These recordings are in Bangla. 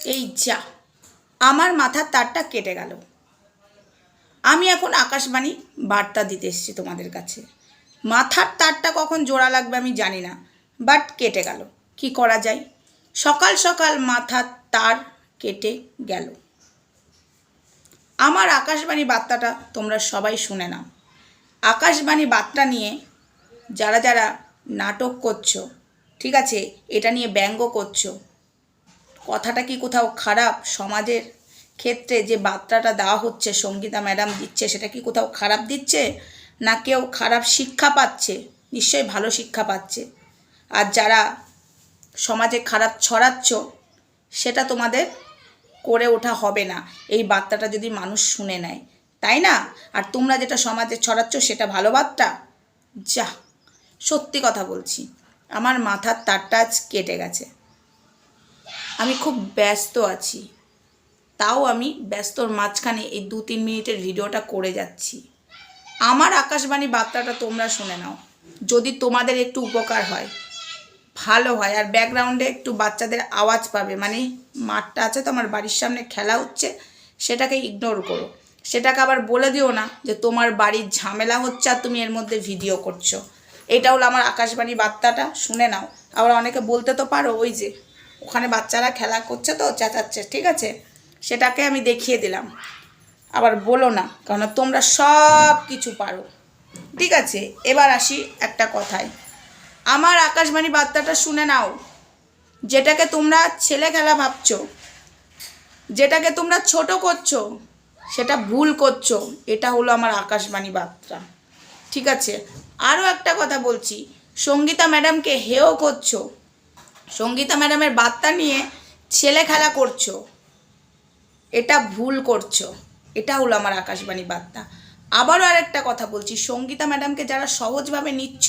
এই যা, আমার মাথার তারটা কেটে গেল। আমি এখন আকাশবাণী বার্তা দিতে এসেছি তোমাদের কাছে। মাথার তারটা কখন জোড়া লাগবে আমি জানি না বাট কেটে গেল। কি করা যায়? সকাল সকাল মাথার তার কেটে গেল। আমার আকাশবাণী বার্তাটা তোমরা সবাই শুনে নাও। আকাশবাণী বার্তা নিয়ে যারা যারা নাটক করছ, ঠিক আছে, এটা নিয়ে ব্যঙ্গ করছ কথাটা কি কোথাও খারাপ? সমাজের ক্ষেত্রে যে বার্তাটা দেওয়া হচ্ছে, সঙ্গীতা ম্যাডাম দিচ্ছে, সেটা কি কোথাও খারাপ দিচ্ছে? না কেউ খারাপ শিক্ষা পাচ্ছে? নিশ্চয়ই ভালো শিক্ষা পাচ্ছে। আর যারা সমাজে খারাপ ছড়াচ্ছ, সেটা তোমাদের করে ওঠা হবে না। এই বার্তাটা যদি মানুষ শুনে নেয়, তাই না? আর তোমরা যেটা সমাজে ছড়াচ্ছ, সেটা ভালো বার্তা? যা, সত্যি কথা বলছি। আমার মাথার তারটা আজ কেটে গেছে। আমি খুব ব্যস্ত আছি। তাও আমি ব্যস্তর মাঝখানে এই দু তিন মিনিটের ভিডিওটা করে যাচ্ছি। আমার আকাশবাণী বার্তাটা তোমরা শুনে নাও। যদি তোমাদের একটু উপকার হয়, ভালো হয়, আর ব্যাকগ্রাউন্ডে একটু বাচ্চাদের আওয়াজ পাবে মানে মাঠটা আছে তো, আমার বাড়ির সামনে খেলা হচ্ছে, সেটাকে ইগনোর করো। সেটাকে আবার বলে দিও না যে তোমার বাড়ির ঝামেলা হচ্ছে আর তুমি এর মধ্যে ভিডিও করছ। এটা হলো আমার আকাশবাণী বার্তাটা, শুনে নাও। আবার অনেকে বলতে তো পারো ওই যে ওখানে বাচ্চারা খেলা করছে তো, চেঁচাচ্ছে, ঠিক আছে? সেটাকে আমি দেখিয়ে দিলাম। আবার বলো না কারণ তোমরা সব কিছু পারো। ঠিক আছে? এবার আসি একটা কথায়। আমার আকাশবাণী বার্তাটা শুনে নাও। যেটাকে তোমরা ছেলে খেলা ভাবছ, যেটাকে তোমরা ছোট করছ, সেটা ভুল করছ। এটা হলো আমার আকাশবাণী বার্তা। ঠিক আছে? আরও একটা কথা বলছি। সঙ্গীতা ম্যাডামকে হেও করছ। সঙ্গীতা ম্যাডামের বার্তা নিয়ে ছেলে খেলা করছ, এটা ভুল করছ। এটা হলো আমার আকাশবাণী বার্তা। আবারও আরেকটা কথা বলছি, সঙ্গীতা ম্যাডামকে যারা সহজভাবে নিচ্ছ,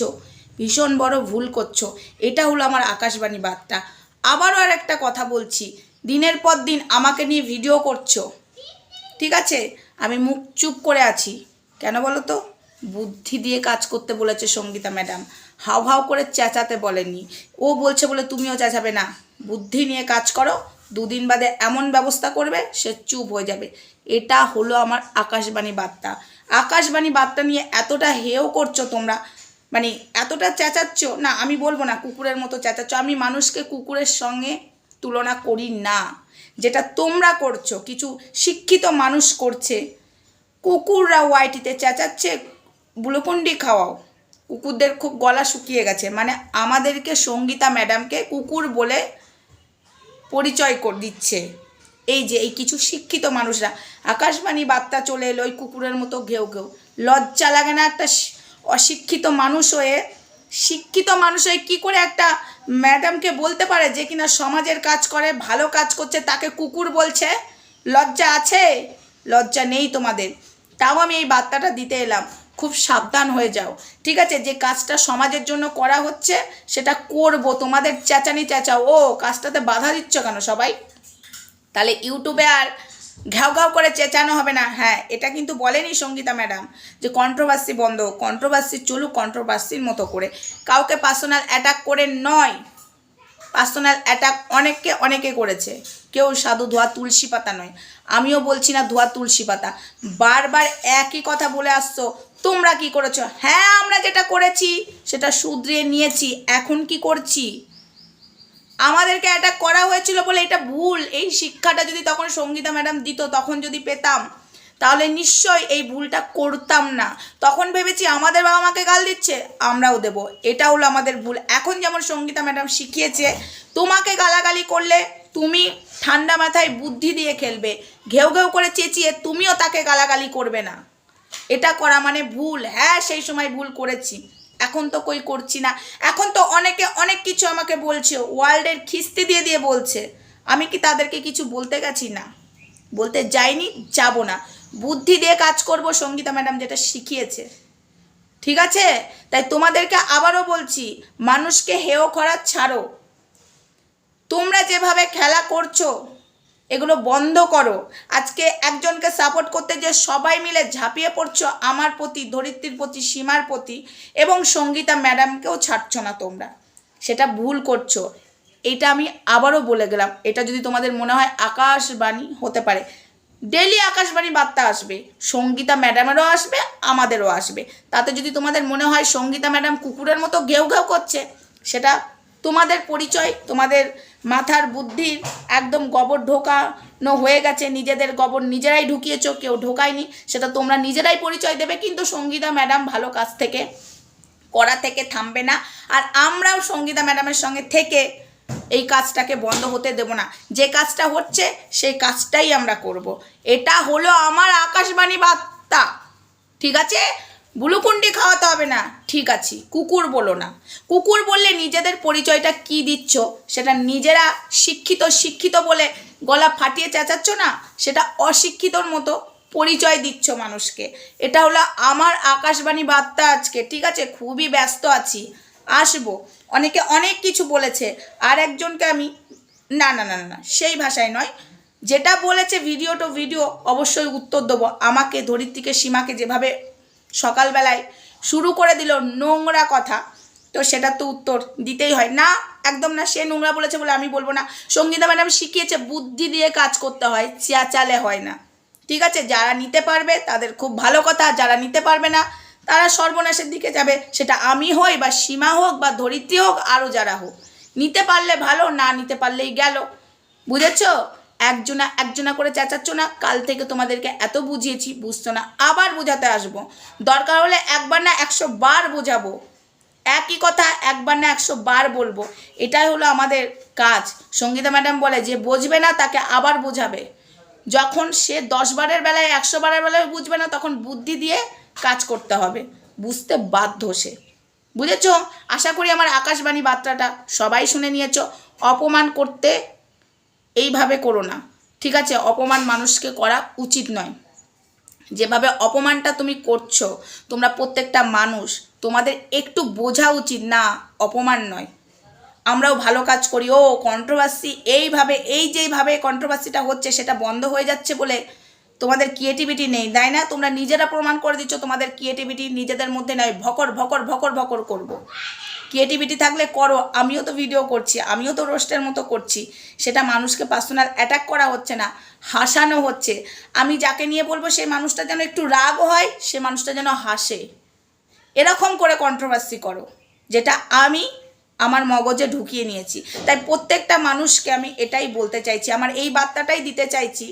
ভীষণ বড় ভুল করছ, এটা হলো আমার আকাশবাণী বার্তা। আবারও আরেকটা কথা বলছি, দিনের পর দিন আমাকে নিয়ে ভিডিও করছ, ঠিক আছে? আমি মুখ চুপ করে আছি। কেন বলো তো? বুদ্ধি দিয়ে কাজ করতে বলেছে সঙ্গীতা ম্যাডাম। হাও হাও করে চেঁচাতে বলেনি। ও বলছে বলে তুমিও চেঁচাবে না। বুদ্ধি নিয়ে কাজ করো, দুদিন বাদে এমন ব্যবস্থা করবে, সে চুপ হয়ে যাবে। এটা হলো আমার আকাশবাণী বার্তা। আকাশবাণী বার্তা নিয়ে এতটা হেও করছ তোমরা মানে এতটা চেঁচাচ্ছ, না আমি বলব না কুকুরের মতো চেঁচাচ্ছ, আমি মানুষকে কুকুরের সঙ্গে তুলনা করি না। যেটা তোমরা করছ, কিছু শিক্ষিত মানুষ করছে, কুকুররা ওয়াইটিতে চেঁচাচ্ছে বুলোকুন্ডি খাওয়াও। কুকুরদের খুব গলা শুকিয়ে গেছে। মানে আমাদেরকে সঙ্গীতা ম্যাডামকে কুকুর বলে পরিচয় কর দিচ্ছে। এই যে, এই কিছু শিক্ষিত মানুষরা। আকাশবাণী বার্তা চলে এলো ওই কুকুরের মতো ঘেউ ঘেউ। লজ্জা লাগে না একটা অশিক্ষিত মানুষ হয়ে। শিক্ষিত মানুষ হয়ে কী করে একটা ম্যাডামকে বলতে পারে যে কিনা সমাজের কাজ করে, ভালো কাজ করছে, তাকে কুকুর বলছে? লজ্জা আছে? লজ্জা নেই তোমাদের। তাও আমি এই বার্তাটা দিতে এলাম। খুব সাবধান হয়ে যাও। ঠিক আছে? যে কাজটা সমাজের জন্য করা হচ্ছে, সেটা করব। তোমাদের চেঁচানি চেঁচাও। ও, কাজটাতে বাধা দিচ্ছ কেন সবাই? তাহলে ইউটিউবে আর ঘাও ঘাও করে চেঁচানো হবে না। হ্যাঁ এটা কিন্তু বলেনি সঙ্গীতা ম্যাডাম যে কন্ট্রোভার্সি বন্ধ কন্ট্রোভার্সি চলুক কন্ট্রোভার্সির মতো করে। কাউকে পার্সোনাল অ্যাটাক করে নয়। পার্সোনাল অ্যাটাক অনেককে অনেকে করেছে। কেউ সাধু ধোয়া তুলসী পাতা নয়। আমিও বলছি না ধোয়া তুলসী পাতা। বারবার একই কথা বলে আসছো। তোমরা কি করেছ? হ্যাঁ আমরা যেটা করেছি, সেটা শুধরে নিয়েছি। এখন কি করছি? আমাদেরকে অ্যাটাক করা হয়েছিল বলে এটা ভুল। এই শিক্ষাটা যদি তখন সঙ্গীতা ম্যাডাম দিত, তখন যদি পেতাম, তাহলে নিশ্চয় এই ভুলটা করতাম না। তখন ভেবেছি, আমাদের বাবা মাকে গাল দিচ্ছে, আমরাও দেব। এটা হলো আমাদের ভুল। এখন যেমন সঙ্গীতা ম্যাডাম শিখিয়েছে, তোমাকে গালাগালি করলে তুমি ঠান্ডা মাথায় বুদ্ধি দিয়ে খেলবে। ঘেউ ঘেউ করে চেঁচিয়ে তুমিও তাকে গালাগালি করবে না। এটা করা মানে ভুল। হ্যাঁ সেই সময় ভুল করেছি। এখন তো কই করছি না। এখন তো অনেকে অনেক কিছু আমাকে বলছে। ওয়ার্ল্ডের খিস্তি দিয়ে দিয়ে বলছে। আমি কি তাদেরকে কিছু বলতে গেছি না? বলতে যাইনি, যাব না। বুদ্ধি দিয়ে কাজ করব সঙ্গীতা ম্যাডাম যেটা শিখিয়েছে। ঠিক আছে? তাই তোমাদেরকে আবারও বলছি, মানুষকে হেও করা ছাড়ো। তোমরা যেভাবে খেলা করছ এগুলো বন্ধ করো। আজকে একজনকে সাপোর্ট করতে যে সবাই মিলে ঝাঁপিয়ে পড়ছো আমার প্রতি, ধরিত্রীর প্রতি, সীমার প্রতি এবং সঙ্গীতা ম্যাডামকেও ছাড়ছো না তোমরা। সেটা ভুল করছ। এটা আমি আবারও বলে গেলাম, এটা যদি তোমাদের মনে হয় আকাশবাণী হতে পারে। ডেলি আকাশবাণী বার্তা আসবে, সঙ্গীতা ম্যাডামেরও আসবে, আমাদেরও আসবে। তাতে যদি তোমাদের মনে হয় সঙ্গীতা ম্যাডাম কুকুরের মতো ঘেউ ঘেউ করছে, সেটা তোমাদের পরিচয়, তোমাদের মাথার বুদ্ধির একদম গোবর ঢোকানো হয়ে গেছে, নিজেদের গোবর নিজেরাই ঢুকিয়েছো, কেউ ঢোকায়নি, সেটা তোমরা নিজেরাই পরিচয় দেবে, কিন্তু সঙ্গীতা ম্যাডাম ভালো কাজ থেকে, করা থেকে থামবে না। আর আমরাও সঙ্গীতা ম্যাডামের সঙ্গে থেকে এই কাজটাকে বন্ধ হতে দেব না। যে কাজটা হচ্ছে, সেই কাজটাই আমরা করব। এটা হলো আমার আকাশবাণী বার্তা। ঠিক আছে? বুলুকুন্ডি খাওয়াতে হবে না। ঠিক আছে কুকুর বলো না। কুকুর বললে নিজেদের পরিচয়টা কি দিচ্ছ? সেটা নিজেরা শিক্ষিত শিক্ষিত বলে গলা ফাটিয়ে চেঁচাচ্ছ না? সেটা অশিক্ষিতর মতো পরিচয় দিচ্ছ মানুষকে। এটা হলো আমার আকাশবাণী বার্তা আজকে ঠিক আছে? খুবই ব্যস্ত আছি। আসব। অনেকে অনেক কিছু বলেছে আর একজনকে আমি না না না না, সেই ভাষায় নয়। যেটা বলেছে ভিডিও টু ভিডিও অবশ্যই উত্তর দেবো। আমাকে ধরিত্রীকে সীমাকে যেভাবে সকালবেলায় শুরু করে দিল নোংরা কথা। তো সেটা তো উত্তর দিতেই হয়। না, একদম না, সে নোংরা বলেছে বলে আমি বলব না। সঙ্গীতা ম্যাডাম শিখিয়েছে, বুদ্ধি দিয়ে কাজ করতে হয়, চেঁচালে হয় না। ঠিক আছে, যারা নিতে পারবে তাদের খুব ভালো কথা, যারা নিতে পারবে না, তারা সর্বনাশের দিকে যাবে। সেটা আমি হই বা সীমা হোক বা ধরিত্রী হোক, আরও যারা হোক। নিতে পারলে ভালো, না নিতে পারলেই গেল। বুঝেছ? একজনা একজনা করে চেঁচাচ্ছ না? কাল থেকে তোমাদেরকে এত বুঝিয়েছি, বুঝছ না? আবার বোঝাতে আসব। দরকার হলে একবার না একশো বার বোঝাবো। একই কথা একবার না একশো বার বলব। এটাই হলো আমাদের কাজ। সঙ্গীতা ম্যাডাম বলে, যে বুঝবে না তাকে আবার বোঝাবে। যখন সে দশ বারের বেলায়, একশো বারের বেলায় বুঝবে না, তখন বুদ্ধি দিয়ে কাজ করতে হবে। বুঝতে বাধ্য সে। বুঝেছ? আশা করি আমার আকাশবাণী বার্তাটা সবাই শুনে নিয়েছ। অপমান করতে এইভাবে করো না। ঠিক আছে? অপমান মানুষকে করা উচিত নয়। যেভাবে অপমানটা তুমি করছ, তোমরা প্রত্যেকটা মানুষ, তোমাদের একটু বোঝা উচিত না, অপমান নয়। আমরাও ভালো কাজ করি। ও কন্ট্রোভার্সি এইভাবে, এই যেইভাবে কন্ট্রোভার্সিটা হচ্ছে, সেটা বন্ধ হয়ে যাচ্ছে বলে তোমাদের ক্রিয়েটিভিটি নেই, তাই না? তোমরা নিজেরা প্রমাণ করে দিচ্ছ, তোমাদের ক্রিয়েটিভিটি নিজেদের মধ্যে নয়, ভকর ভকর ভকর ভকর করব। ক্রিয়েটিভিটি থাকলে করো, আমিও তো ভিডিও করছি, আমিও তো রোস্টের মতো করছি। সেটা মানুষকে পার্সোনাল অ্যাটাক করা হচ্ছে না, হাসানো হচ্ছে। আমি যাকে নিয়ে বলব, সেই মানুষটা যেন একটু রাগ হয়, সে মানুষটা যেন হাসে। এরকম করে কন্ট্রোভার্সি করো, যেটা আমি আমার মগজে ঢুকিয়ে নিয়েছি। তাই প্রত্যেকটা মানুষকে আমি এটাই বলতে চাইছি, আমার এই বার্তাটাই দিতে চাইছি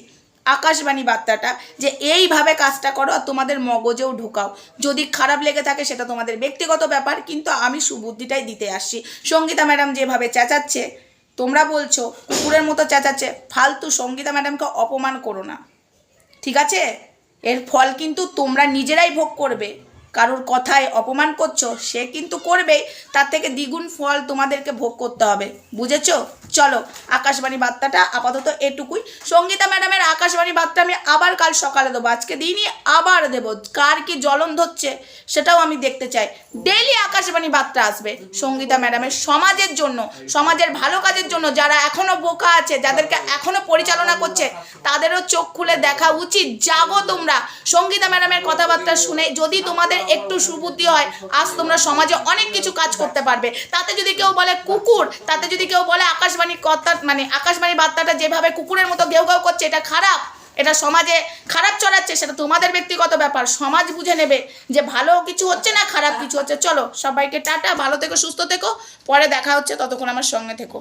আকাশবাণী বার্তাটা যে এইভাবে কাজটা করো আর তোমাদের মগজেও ঢুকাও। যদি খারাপ লেগে থাকে সেটা তোমাদের ব্যক্তিগত ব্যাপার, কিন্তু আমি সুবুদ্ধিটাই দিতে আসছি। সঙ্গীতা ম্যাডাম যেভাবে চেঁচাচ্ছে, তোমরা বলছো, কুকুরের মতো চেঁচাচ্ছে, ফালতু সঙ্গীতা ম্যাডামকে অপমান করো না। ঠিক আছে? এর ফল কিন্তু তোমরা নিজেরাই ভোগ করবে। কারোর কথায় অপমান করছ, সে কিন্তু করবেই। তার থেকে দ্বিগুণ ফল তোমাদেরকে ভোগ করতে হবে। বুঝেছ? চলো, আকাশবাণী বার্তাটা আপাতত এটুকুই। সঙ্গীতা ম্যাডামের আকাশবাণী বার্তা আমি আবার কাল সকালে দেবো। আজকে দিইনি আবার দেবো। কার কি জ্বলন ধরছে, সেটাও আমি দেখতে চাই। ডেইলি আকাশবাণী বার্তা আসবে সঙ্গীতা ম্যাডামের সমাজের জন্য, সমাজের ভালো কাজের জন্য। যারা এখনও বোকা আছে, যাদেরকে এখনও পরিচালনা করছে, তাদেরও চোখ খুলে দেখা উচিত। জাগো তোমরা। সঙ্গীতা ম্যাডামের কথাবার্তা শুনে যদি তোমাদের একটু সুবুদ্ধি হয়, আজ তোমরা সমাজে অনেক কিছু কাজ করতে পারবে। তাতে যদি কেউ বলে কুকুর, তাতে যদি কেউ বলে আকাশবাণী কথা মানে আকাশবাণী বার্তাটা যেভাবে কুকুরের মতো ঘেউ ঘেউ করছে, এটা খারাপ। এটা সমাজে খারাপ চড়াচ্ছে, সেটা তোমাদের ব্যক্তিগত ব্যাপার। সমাজ বুঝে নেবে যে ভালো কিছু হচ্ছে না খারাপ কিছু হচ্ছে। চলো, সবাইকে টাটা, ভালো থেকো, সুস্থ থেকো। পরে দেখা হচ্ছে, ততক্ষণ আমার সঙ্গে থেকো।